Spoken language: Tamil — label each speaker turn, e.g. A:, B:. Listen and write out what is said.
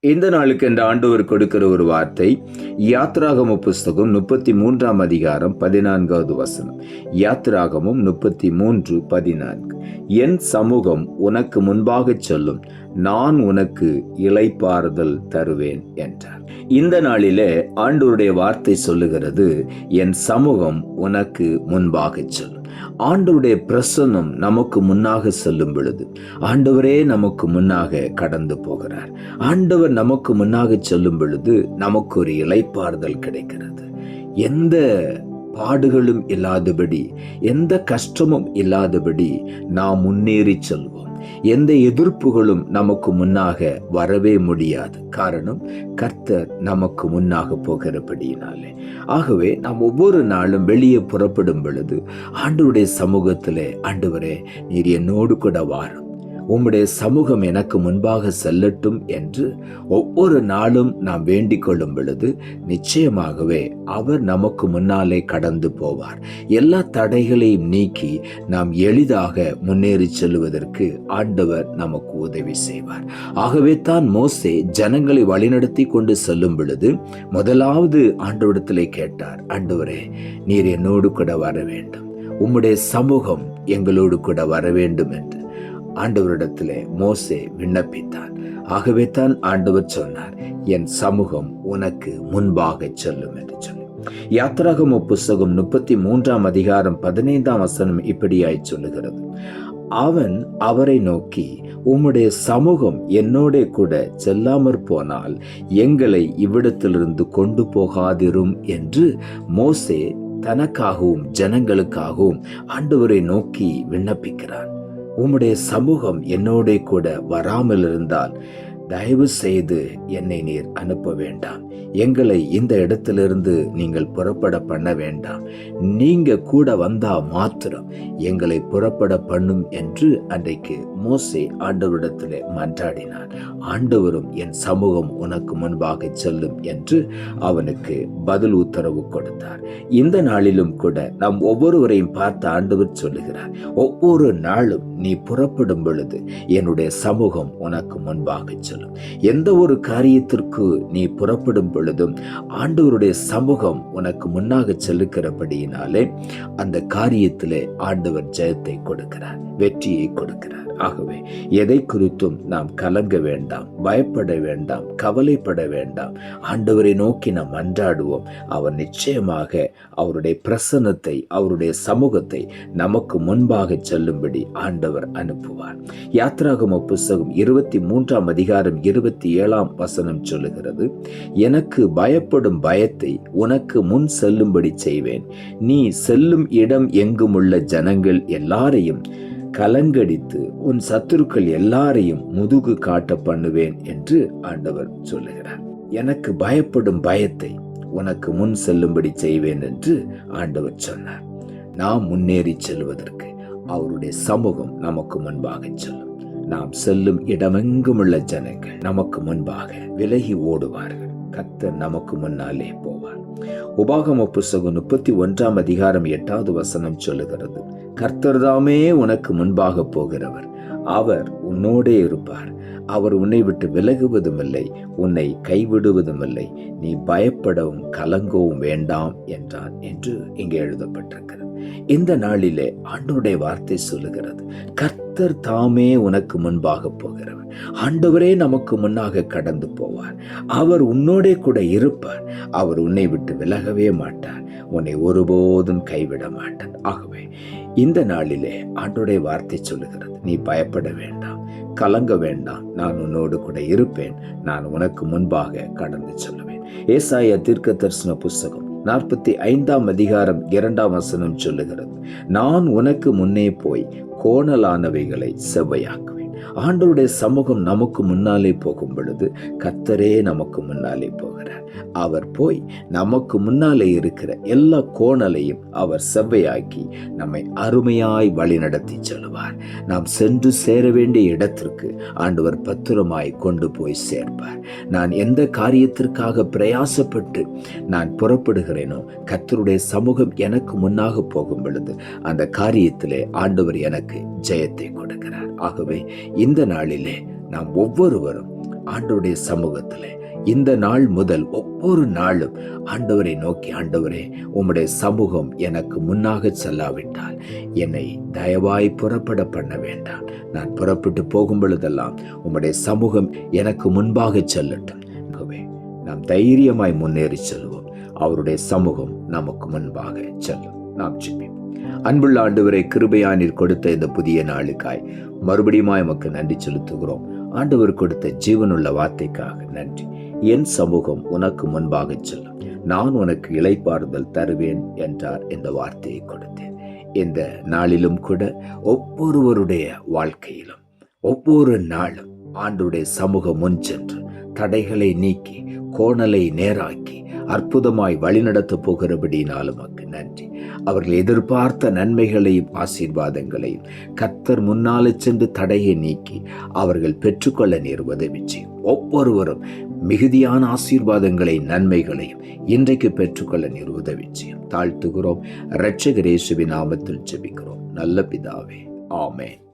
A: இந்த நாளுக்கு என்ற ஆண்டவர் கொடுக்கிற ஒரு வார்த்தை யாத்ராகம புஸ்தகம் முப்பத்தி மூன்றாம் அதிகாரம் பதினான்காவது வசனம். யாத்ராகமும் முப்பத்தி மூன்று பதினான்கு. என் சமூகம் உனக்கு முன்பாகச் சொல்லும் நான் உனக்கு இலைப்பாறுதல் தருவேன் என்றார். இந்த நாளிலே ஆண்டவருடைய வார்த்தை சொல்லுகிறது என் சமூகம் உனக்கு முன்பாக சொல்லும் ஆண்டவருடைய பிரசன்னம் நமக்கு முன்னாக செல்லும் பொழுது ஆண்டவரே நமக்கு முன்னாக கடந்து போகிறார். ஆண்டவர் நமக்கு முன்னாக செல்லும் பொழுது நமக்கு ஒரு இலைப்பாறுதல் கிடைக்கிறது. எந்த பாடுகளும் இல்லாதபடி எந்த கஷ்டமும் இல்லாதபடி நாம் முன்னேறி செல்வோம். எந்த எதிர்ப்புகளும் நமக்கு முன்னாக வரவே முடியாது. காரணம் கர்த்தர் நமக்கு முன்னாக போகிறபடியினாலே. ஆகவே நாம் ஒவ்வொரு நாளும் வெளியே புறப்படும் பொழுது ஆண்டவருடைய சமூகத்திலே ஆண்டவரே நீர் என்னோடு கூட வாரும். உம்முடைய சமூகம் எனக்கு முன்பாக செல்லட்டும் என்று ஒவ்வொரு நாளும் நாம் வேண்டிக் கொள்ளும் பொழுது நிச்சயமாகவே அவர் நமக்கு முன்னாலே கடந்து போவார். எல்லா தடைகளையும் நீக்கி நாம் எளிதாக முன்னேறி செல்வதற்கு ஆண்டவர் நமக்கு உதவி செய்வார். ஆகவே தான் மோசே ஜனங்களை வழிநடத்தி கொண்டு செல்லும் பொழுது முதலாவது ஆண்டவரிடத்திலே கேட்டார் ஆண்டவரே நீர் என்னோடு கூட வர வேண்டும். உம்முடைய சமூகம் எங்களோடு கூட வர வேண்டும் என்று. ஆண்டவரிடத்திலே மோசே விண்ணப்பித்தான். ஆகவே தான் ஆண்டவர் சொன்னார் என் சமூகம் உனக்கு முன்பாக செல்லும் என்று சொல்லி. யாத்திராகம புஸ்தகம் முப்பத்தி மூன்றாம் அதிகாரம் பதினைந்தாம் வசனம் இப்படியாய் சொல்லுகிறது. அவன் அவரை நோக்கி உம்முடைய சமூகம் என்னோட கூட செல்லாமற் போனால் எங்களை இவ்விடத்திலிருந்து கொண்டு போகாதிரும் என்று மோசே தனக்காகவும் ஜனங்களுக்காகவும் ஆண்டவரை நோக்கி விண்ணப்பிக்கிறான். உம்முடைய சமூகம் என்னோட கூட வராமல் இருந்தால் தயவு செய்து என்னை நீர் அனுப்ப வேண்டாம். எங்களை இந்த இடத்திலிருந்து நீங்கள் புறப்பட பண்ண வேண்டாம். நீங்க கூட வந்தா மாத்திரம் எங்களை புறப்பட பண்ணும் என்று அன்றைக்கு மோசே ஆண்டவரிடத்தில் மன்றாடினார். ஆண்டவரும் என் சமூகம் உனக்கு முன்பாக செல்லும் என்று அவனுக்கு பதில் உத்தரவு கொடுத்தார். இந்த நாளிலும் கூட நாம் ஒவ்வொருவரையும் பார்த்து ஆண்டவர் சொல்லுகிறார். ஒவ்வொரு நாளும் நீ புறப்படும் பொழுது என்னுடைய சமூகம் உனக்கு முன்பாக செல்லும் எந்த ஒரு காரியத்திற்கு நீ புறப்படும் பொழுதும் ஆண்டவருடைய சமூகம் உனக்கு முன்னாக செல்லுகிறபடியினாலே அந்த காரியத்திலே ஆண்டவர் ஜெயத்தை கொடுக்கிறார் வெற்றியை கொடுக்கிறார். ஆகவே எதை குறித்தும் நாம் கலங்க வேண்டாம் பயப்பட வேண்டாம் கவலைப்பட வேண்டாம். ஆண்டவரை நோக்கி நாம் அன்றாடுவோம். அவர் நிச்சயமாக அவருடைய பிரசன்னத்தை அவருடைய சமூகத்தை நமக்கு முன்பாக செல்லும்படி ஆண்டவர் அனுப்புவார். யாத்ராகம புஸ்தகம் இருபத்தி மூன்றாம் அதிகாரம் இருபத்தி ஏழாம் வசனம் சொல்லுகிறது எனக்கு பயப்படும் பயத்தை உனக்கு முன் செல்லும்படி செய்வேன். நீ செல்லும் இடம் எங்கும் உள்ள ஜனங்கள் எல்லாரையும் கலங்கடித்து உன் சத்துருக்கள் எல்லாரையும் முதுகு காட்ட பண்ணுவேன் என்று ஆண்டவர் சொல்லுகிறார். எனக்கு பயப்படும் பயத்தை உனக்கு முன் செல்லும்படி செய்வேன் என்று ஆண்டவர் சொன்னார். நாம் முன்னேறி செல்வதற்கு அவருடைய சமூகம் நமக்கு முன்பாக செல்லும். நாம் செல்லும் இடமெங்கும் உள்ள ஜனங்கள் நமக்கு முன்பாக விலகி ஓடுவார்கள். கர்த்தர் நமக்கு முன்னாலே போவார். உபாகம புஸ்தகம் முப்பத்தி ஒன்றாம் அதிகாரம் எட்டாவது வசனம் சொல்லுகிறது கர்த்தர்தாமே உனக்கு முன்பாக போகிறவர். அவர் உன்னோடே இருப்பார். அவர் உன்னை விட்டு விலகுவதும் இல்லை உன்னை கைவிடுவதும் இல்லை நீ பயப்படவும் கலங்கவும் வேண்டாம் என்றான் என்று இங்கே எழுதப்பட்டிருக்கிறது. இந்த நாளிலே ஆண்டவருடைய வார்த்தை சொல்லுகிறது கர்த்தர் தாமே உனக்கு முன்பாக போகிறவர். ஆண்டவரே நமக்கு முன்னாக கடந்து போவார். அவர் உன்னோடே கூட இருப்பார். அவர் உன்னை விட்டு விலகவே மாட்டார். உன்னை ஒருபோதும் கைவிட மாட்டார். ஆகவே இந்த நாளிலே ஆண்டோடைய வார்த்தை சொல்லுகிறது நீ பயப்பட வேண்டாம். கலங்க வேண்டாம். நான் உன்னோடு கூட இருப்பேன். நான் உனக்கு முன்பாக கடந்து சொல்லுவேன் ஏசாயா தீர்க்க தரிசன புஸ்தகம் நாற்பத்தி ஐந்தாம் அதிகாரம் இரண்டாம் வசனம் சொல்லுகிறது நான் உனக்கு முன்னே போய் கோணலானவைகளை செவ்வையாக்குவேன். ஆண்டவருடைய சமூகம் நமக்கு முன்னாலே போகும் பொழுது கத்தரே நமக்கு முன்னாலே போகிறார். அவர் போய் நமக்கு முன்னாலே இருக்கிற எல்லா கோணலையும் அவர் செவ்வையாக்கி நம்மை அருமையாய் வழிநடத்தி செல்வார் நாம் சென்று சேர வேண்டிய இடத்திற்கு ஆண்டவர் பத்திரமாய் கொண்டு போய் சேர்ப்பார். நான் எந்த காரியத்திற்காக பிரயாசப்பட்டு நான் புறப்படுகிறேனோ கத்தருடைய சமூகம் எனக்கு முன்னாக போகும் பொழுது அந்த காரியத்திலே ஆண்டவர் எனக்கு ஜெயத்தை கொடுக்கிறார். ஆகவே இந்த நாளிலே நாம் ஒவ்வொருவரும் ஆண்டவருடைய சமூகத்திலே இந்த நாள் முதல் ஒவ்வொரு நாளும் ஆண்டவரை நோக்கி ஆண்டவரே உம்முடைய சமூகம் எனக்கு முன்னாக செல்லாவிட்டால் என்னை தயவாய் புறப்பட பண்ண வேண்டாம். நான் புறப்பட்டு போகும் பொழுதெல்லாம் உம்முடைய சமூகம் எனக்கு முன்பாக செல்லட்டும். நாம் தைரியமாய் முன்னேறி செல்வோம். அவருடைய சமூகம் நமக்கு முன்பாக செல்லும். நாம் ஜெபிப்போம். அன்புள்ள ஆண்டவரை கிருபையானீர் கொடுத்த இந்த புதிய நாளுக்காய் மறுபடியுமாய் எமக்கு நன்றி செலுத்துகிறோம். ஆண்டவர் கொடுத்த ஜீவனுள்ள வார்த்தைக்காக நன்றி. என் சமூகம் உனக்கு முன்பாக செல்லும். நான் உனக்கு இலைப்பாறுதல் தருவேன் என்றார் இந்த வார்த்தையை கொடுத்தேன். இந்த நாளிலும் கூட ஒவ்வொருவருடைய வாழ்க்கையிலும் ஒவ்வொரு நாளும் ஆண்டுடைய சமூகம் முன் சென்று தடைகளை நீக்கி கோணலை நேராக்கி அற்புதமாய் வழிநடத்தப் போகிறபடினாலும் உமக்கு நன்றி. அவர்கள் எதிர்பார்த்த நன்மைகளையும் ஆசீர்வாதங்களையும் கத்தர் முன்னாலே சென்று தடையை நீக்கி அவர்கள் பெற்றுக்கொள்ள நீர் உதவி செய்யும் ஒவ்வொருவரும் மிகுதியான ஆசீர்வாதங்களை நன்மைகளையும் இன்றைக்கு பெற்றுக்கொள்ள நீர் உதவி தாழ்த்துகிறோம். இரட்சகரேசுவின் நாமத்தில் ஜெபிக்கிறோம். நல்ல பிதாவே. ஆமேன்.